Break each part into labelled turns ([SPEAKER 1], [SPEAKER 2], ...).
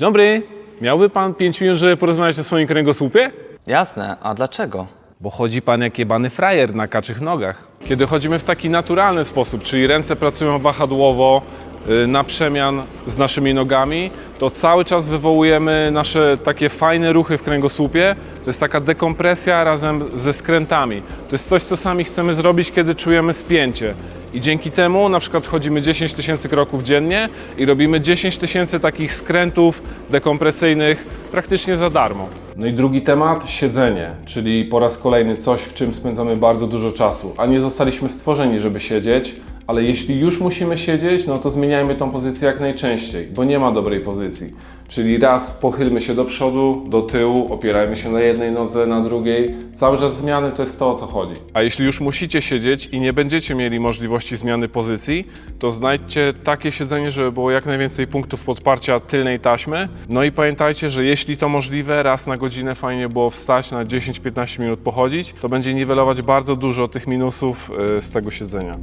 [SPEAKER 1] Dzień dobry. Miałby pan 5 minut, żeby porozmawiać o swoim kręgosłupie?
[SPEAKER 2] Jasne, a dlaczego?
[SPEAKER 1] Bo chodzi pan jak jebany frajer na kaczych nogach. Kiedy chodzimy w taki naturalny sposób, czyli ręce pracują wahadłowo, y, na przemian z naszymi nogami, to cały czas wywołujemy nasze takie fajne ruchy w kręgosłupie. To jest taka dekompresja razem ze skrętami. To jest coś, co sami chcemy zrobić, kiedy czujemy spięcie. I dzięki temu na przykład chodzimy 10 tysięcy kroków dziennie i robimy 10 tysięcy takich skrętów dekompresyjnych praktycznie za darmo. No i drugi temat, siedzenie, czyli po raz kolejny coś, w czym spędzamy bardzo dużo czasu. A nie zostaliśmy stworzeni, żeby siedzieć, ale jeśli już musimy siedzieć, no to zmieniajmy tą pozycję jak najczęściej, bo nie ma dobrej pozycji. Czyli raz pochylmy się do przodu, do tyłu, opierajmy się na jednej nodze, na drugiej. Cały czas zmiany to jest to, o co chodzi. A jeśli już musicie siedzieć i nie będziecie mieli możliwości zmiany pozycji, to znajdźcie takie siedzenie, żeby było jak najwięcej punktów podparcia tylnej taśmy. No i pamiętajcie, że jeśli to możliwe, raz na godzinę fajnie było wstać, na 10-15 minut pochodzić, to będzie niwelować bardzo dużo tych minusów y, z tego siedzenia.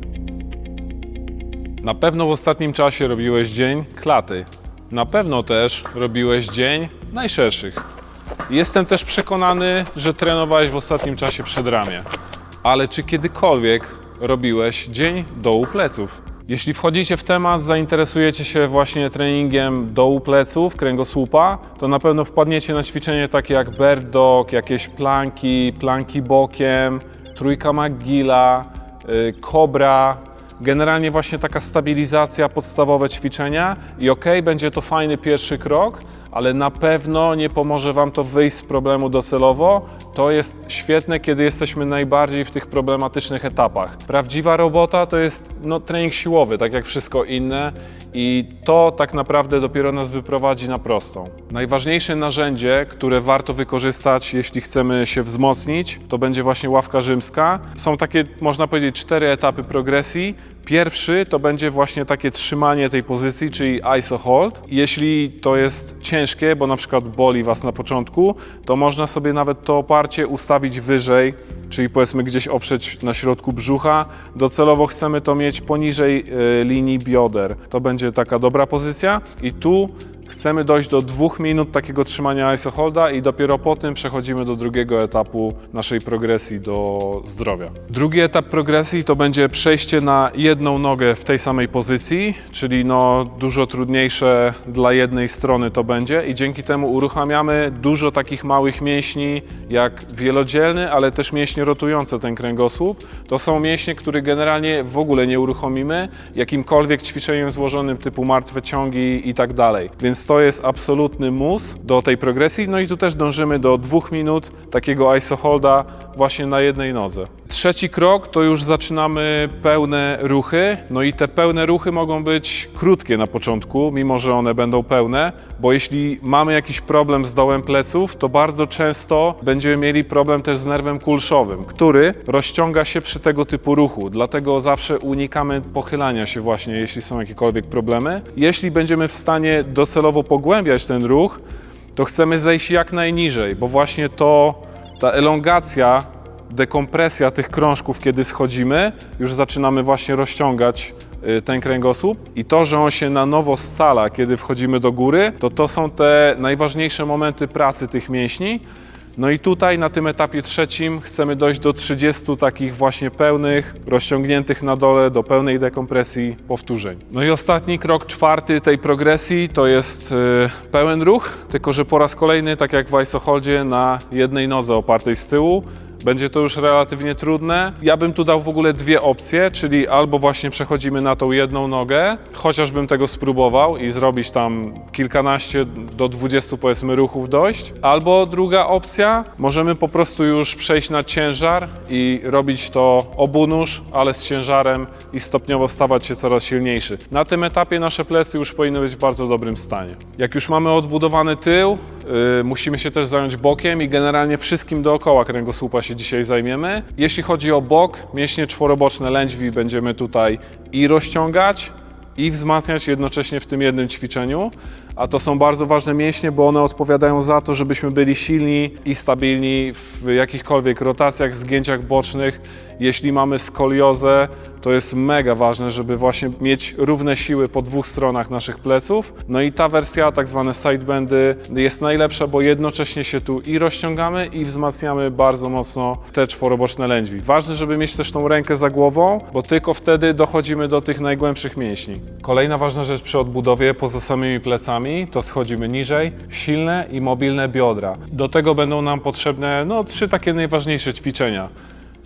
[SPEAKER 1] Na pewno w ostatnim czasie robiłeś dzień klaty. Na pewno też robiłeś dzień najszerszych. Jestem też przekonany, że trenowałeś w ostatnim czasie przedramię. Ale czy kiedykolwiek robiłeś dzień dołu pleców? Jeśli wchodzicie w temat, zainteresujecie się właśnie treningiem dołu pleców, kręgosłupa, to na pewno wpadniecie na ćwiczenie takie jak bird dog, jakieś planki, planki bokiem, trójka McGilla, y, kobra, Generalnie właśnie taka stabilizacja, podstawowe ćwiczenia i ok, będzie to fajny pierwszy krok, ale na pewno nie pomoże Wam to wyjść z problemu docelowo. To jest świetne, kiedy jesteśmy najbardziej w tych problematycznych etapach. Prawdziwa robota to jest no, trening siłowy, tak jak wszystko inne i to tak naprawdę dopiero nas wyprowadzi na prostą. Najważniejsze narzędzie, które warto wykorzystać, jeśli chcemy się wzmocnić, to będzie właśnie ławka rzymska. Są takie, można powiedzieć, cztery etapy progresji. Pierwszy to będzie właśnie takie trzymanie tej pozycji, czyli ISO hold. Jeśli to jest ciężkie, bo na przykład boli Was na początku, to można sobie nawet to oparcie ustawić wyżej, czyli powiedzmy gdzieś oprzeć na środku brzucha. Docelowo chcemy to mieć poniżej e, linii bioder. To będzie taka dobra pozycja i tu Chcemy dojść do dwóch minut takiego trzymania ISO holda i dopiero po tym przechodzimy do drugiego etapu naszej progresji do zdrowia. Drugi etap progresji to będzie przejście na jedną nogę w tej samej pozycji, czyli no dużo trudniejsze dla jednej strony to będzie i dzięki temu uruchamiamy dużo takich małych mięśni jak wielodzielny, ale też mięśnie rotujące ten kręgosłup. To są mięśnie, które generalnie w ogóle nie uruchomimy jakimkolwiek ćwiczeniem złożonym typu martwe ciągi i tak dalej. Więc to jest absolutny mus do tej progresji. No i tu też dążymy do dwóch minut takiego ISO holda właśnie na jednej nodze. Trzeci krok to już zaczynamy pełne ruchy. No i te pełne ruchy mogą być krótkie na początku, mimo że one będą pełne, bo jeśli mamy jakiś problem z dołem pleców, to bardzo często będziemy mieli problem też z nerwem kulszowym, który rozciąga się przy tego typu ruchu. Dlatego zawsze unikamy pochylania się właśnie, jeśli są jakiekolwiek problemy. Jeśli będziemy w stanie docelowo pogłębiać ten ruch, to chcemy zejść jak najniżej, bo właśnie to, ta elongacja dekompresja tych krążków, kiedy schodzimy, już zaczynamy właśnie rozciągać y, ten kręgosłup i to, że on się na nowo scala, kiedy wchodzimy do góry, to to są te najważniejsze momenty pracy tych mięśni. No i tutaj na tym etapie trzecim chcemy dojść do 30 takich właśnie pełnych, rozciągniętych na dole do pełnej dekompresji powtórzeń. No i ostatni krok, czwarty tej progresji to jest y, pełen ruch, tylko że po raz kolejny, tak jak w isoholdzie, na jednej nodze opartej z tyłu. Będzie to już relatywnie trudne. Ja bym tu dał w ogóle dwie opcje, czyli albo właśnie przechodzimy na tą jedną nogę, chociażbym tego spróbował i zrobić tam kilkanaście do dwudziestu powiedzmy ruchów dojść, albo druga opcja, możemy po prostu już przejść na ciężar i robić to obunóż, ale z ciężarem i stopniowo stawać się coraz silniejszy. Na tym etapie nasze plecy już powinny być w bardzo dobrym stanie. Jak już mamy odbudowany tył, yy, musimy się też zająć bokiem i generalnie wszystkim dookoła kręgosłupa się dzisiaj zajmiemy. Jeśli chodzi o bok, mięśnie czworoboczne lędźwi będziemy tutaj i rozciągać, i wzmacniać jednocześnie w tym jednym ćwiczeniu. a to są bardzo ważne mięśnie, bo one odpowiadają za to, żebyśmy byli silni i stabilni w jakichkolwiek rotacjach, zgięciach bocznych. Jeśli mamy skoliozę, to jest mega ważne, żeby właśnie mieć równe siły po dwóch stronach naszych pleców. No i ta wersja, tak zwane sidebendy, jest najlepsza, bo jednocześnie się tu i rozciągamy i wzmacniamy bardzo mocno te czworoboczne lędźwi. Ważne, żeby mieć też tą rękę za głową, bo tylko wtedy dochodzimy do tych najgłębszych mięśni. Kolejna ważna rzecz przy odbudowie poza samymi plecami to schodzimy niżej, silne i mobilne biodra. Do tego będą nam potrzebne no, trzy takie najważniejsze ćwiczenia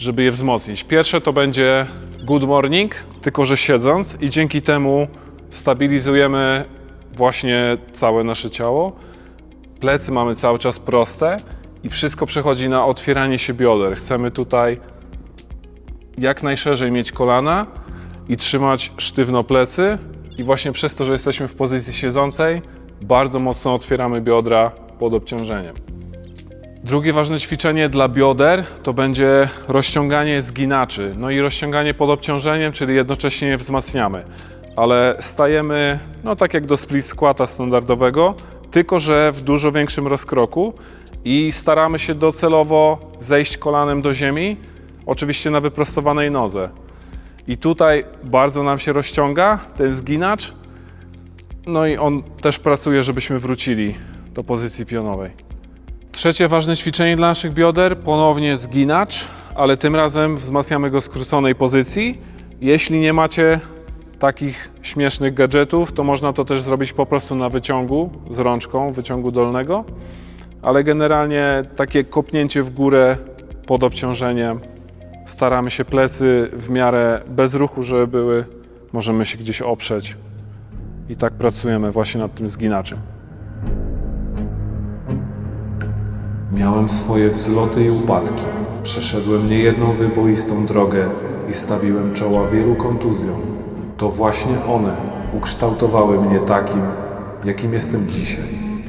[SPEAKER 1] żeby je wzmocnić. Pierwsze to będzie good morning, tylko że siedząc i dzięki temu stabilizujemy właśnie całe nasze ciało. Plecy mamy cały czas proste i wszystko przechodzi na otwieranie się bioder. Chcemy tutaj jak najszerzej mieć kolana i trzymać sztywno plecy i właśnie przez to, że jesteśmy w pozycji siedzącej, bardzo mocno otwieramy biodra pod obciążeniem. Drugie ważne ćwiczenie dla bioder to będzie rozciąganie zginaczy. No i rozciąganie pod obciążeniem, czyli jednocześnie je wzmacniamy. Ale stajemy, no tak jak do split squata standardowego, tylko że w dużo większym rozkroku i staramy się docelowo zejść kolanem do ziemi, oczywiście na wyprostowanej nodze. I tutaj bardzo nam się rozciąga ten zginacz, no i on też pracuje, żebyśmy wrócili do pozycji pionowej. Trzecie ważne ćwiczenie dla naszych bioder, ponownie zginacz, ale tym razem wzmacniamy go w skróconej pozycji. Jeśli nie macie takich śmiesznych gadżetów, to można to też zrobić po prostu na wyciągu z rączką, wyciągu dolnego, ale generalnie takie kopnięcie w górę pod obciążeniem. Staramy się plecy w miarę bez ruchu, żeby były, możemy się gdzieś oprzeć. I tak pracujemy właśnie nad tym zginaczem.
[SPEAKER 3] Miałem swoje wzloty i upadki. Przeszedłem niejedną wyboistą drogę i stawiłem czoła wielu kontuzjom. To właśnie one ukształtowały mnie takim, jakim jestem dzisiaj.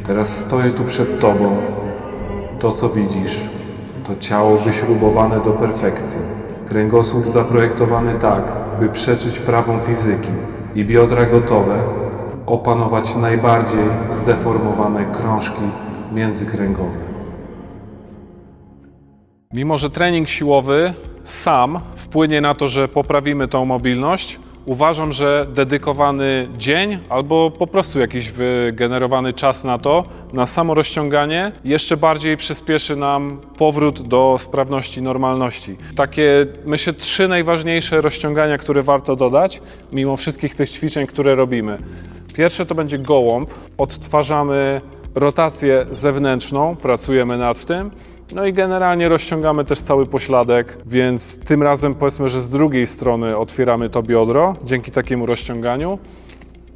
[SPEAKER 3] Teraz stoję tu przed Tobą. To, co widzisz, to ciało wyśrubowane do perfekcji. Kręgosłup zaprojektowany tak, by przeczyć prawom fizyki i biodra gotowe opanować najbardziej zdeformowane krążki międzykręgowe.
[SPEAKER 1] Mimo, że trening siłowy sam wpłynie na to, że poprawimy tą mobilność, uważam, że dedykowany dzień albo po prostu jakiś wygenerowany czas na to, na samo rozciąganie, jeszcze bardziej przyspieszy nam powrót do sprawności, normalności. Takie, myślę, trzy najważniejsze rozciągania, które warto dodać, mimo wszystkich tych ćwiczeń, które robimy. Pierwsze to będzie gołąb. Odtwarzamy rotację zewnętrzną, pracujemy nad tym. No i generalnie rozciągamy też cały pośladek, więc tym razem powiedzmy, że z drugiej strony otwieramy to biodro dzięki takiemu rozciąganiu.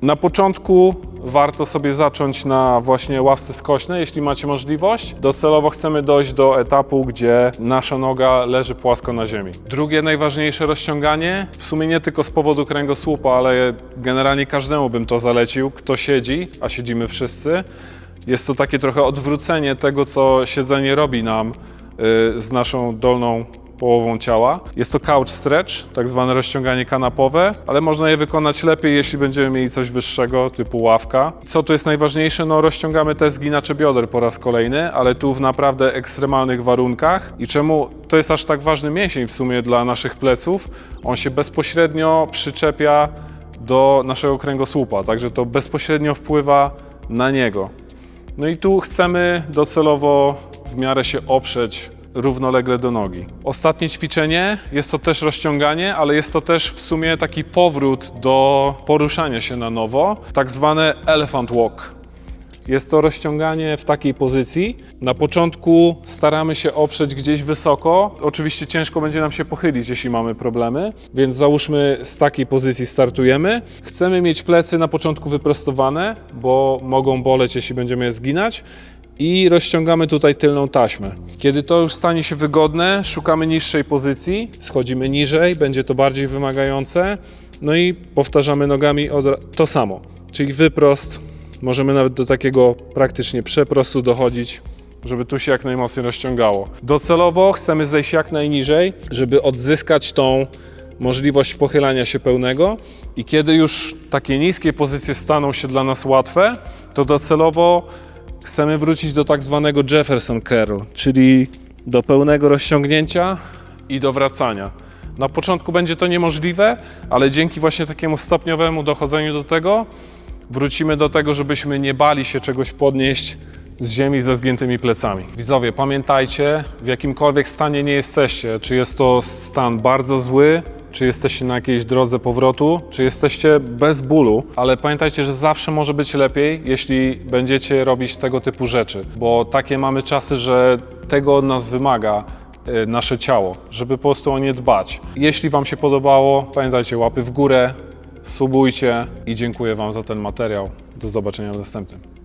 [SPEAKER 1] Na początku warto sobie zacząć na właśnie ławce skośnej, jeśli macie możliwość. Docelowo chcemy dojść do etapu, gdzie nasza noga leży płasko na ziemi. Drugie najważniejsze rozciąganie, w sumie nie tylko z powodu kręgosłupa, ale generalnie każdemu bym to zalecił, kto siedzi, a siedzimy wszyscy. Jest to takie trochę odwrócenie tego, co siedzenie robi nam y, z naszą dolną połową ciała. Jest to couch stretch, tak zwane rozciąganie kanapowe, ale można je wykonać lepiej, jeśli będziemy mieli coś wyższego, typu ławka. Co tu jest najważniejsze? No rozciągamy te zginacze bioder po raz kolejny, ale tu w naprawdę ekstremalnych warunkach. I czemu to jest aż tak ważny mięsień w sumie dla naszych pleców? On się bezpośrednio przyczepia do naszego kręgosłupa, także to bezpośrednio wpływa na niego. No i tu chcemy docelowo w miarę się oprzeć równolegle do nogi. Ostatnie ćwiczenie jest to też rozciąganie, ale jest to też w sumie taki powrót do poruszania się na nowo, tak zwane elephant walk. Jest to rozciąganie w takiej pozycji. Na początku staramy się oprzeć gdzieś wysoko. Oczywiście ciężko będzie nam się pochylić, jeśli mamy problemy, więc załóżmy z takiej pozycji startujemy. Chcemy mieć plecy na początku wyprostowane, bo mogą boleć, jeśli będziemy je zginać. I rozciągamy tutaj tylną taśmę. Kiedy to już stanie się wygodne, szukamy niższej pozycji, schodzimy niżej, będzie to bardziej wymagające. No i powtarzamy nogami to samo, czyli wyprost, Możemy nawet do takiego praktycznie przeprostu dochodzić, żeby tu się jak najmocniej rozciągało. Docelowo chcemy zejść jak najniżej, żeby odzyskać tą możliwość pochylania się pełnego i kiedy już takie niskie pozycje staną się dla nas łatwe, to docelowo chcemy wrócić do tak zwanego Jefferson curl, czyli do pełnego rozciągnięcia i do wracania. Na początku będzie to niemożliwe, ale dzięki właśnie takiemu stopniowemu dochodzeniu do tego wrócimy do tego, żebyśmy nie bali się czegoś podnieść z ziemi ze zgiętymi plecami. Widzowie, pamiętajcie, w jakimkolwiek stanie nie jesteście, czy jest to stan bardzo zły, czy jesteście na jakiejś drodze powrotu, czy jesteście bez bólu, ale pamiętajcie, że zawsze może być lepiej, jeśli będziecie robić tego typu rzeczy, bo takie mamy czasy, że tego od nas wymaga e, nasze ciało, żeby po prostu o nie dbać. Jeśli Wam się podobało, pamiętajcie, łapy w górę, subujcie i dziękuję Wam za ten materiał. Do zobaczenia w następnym.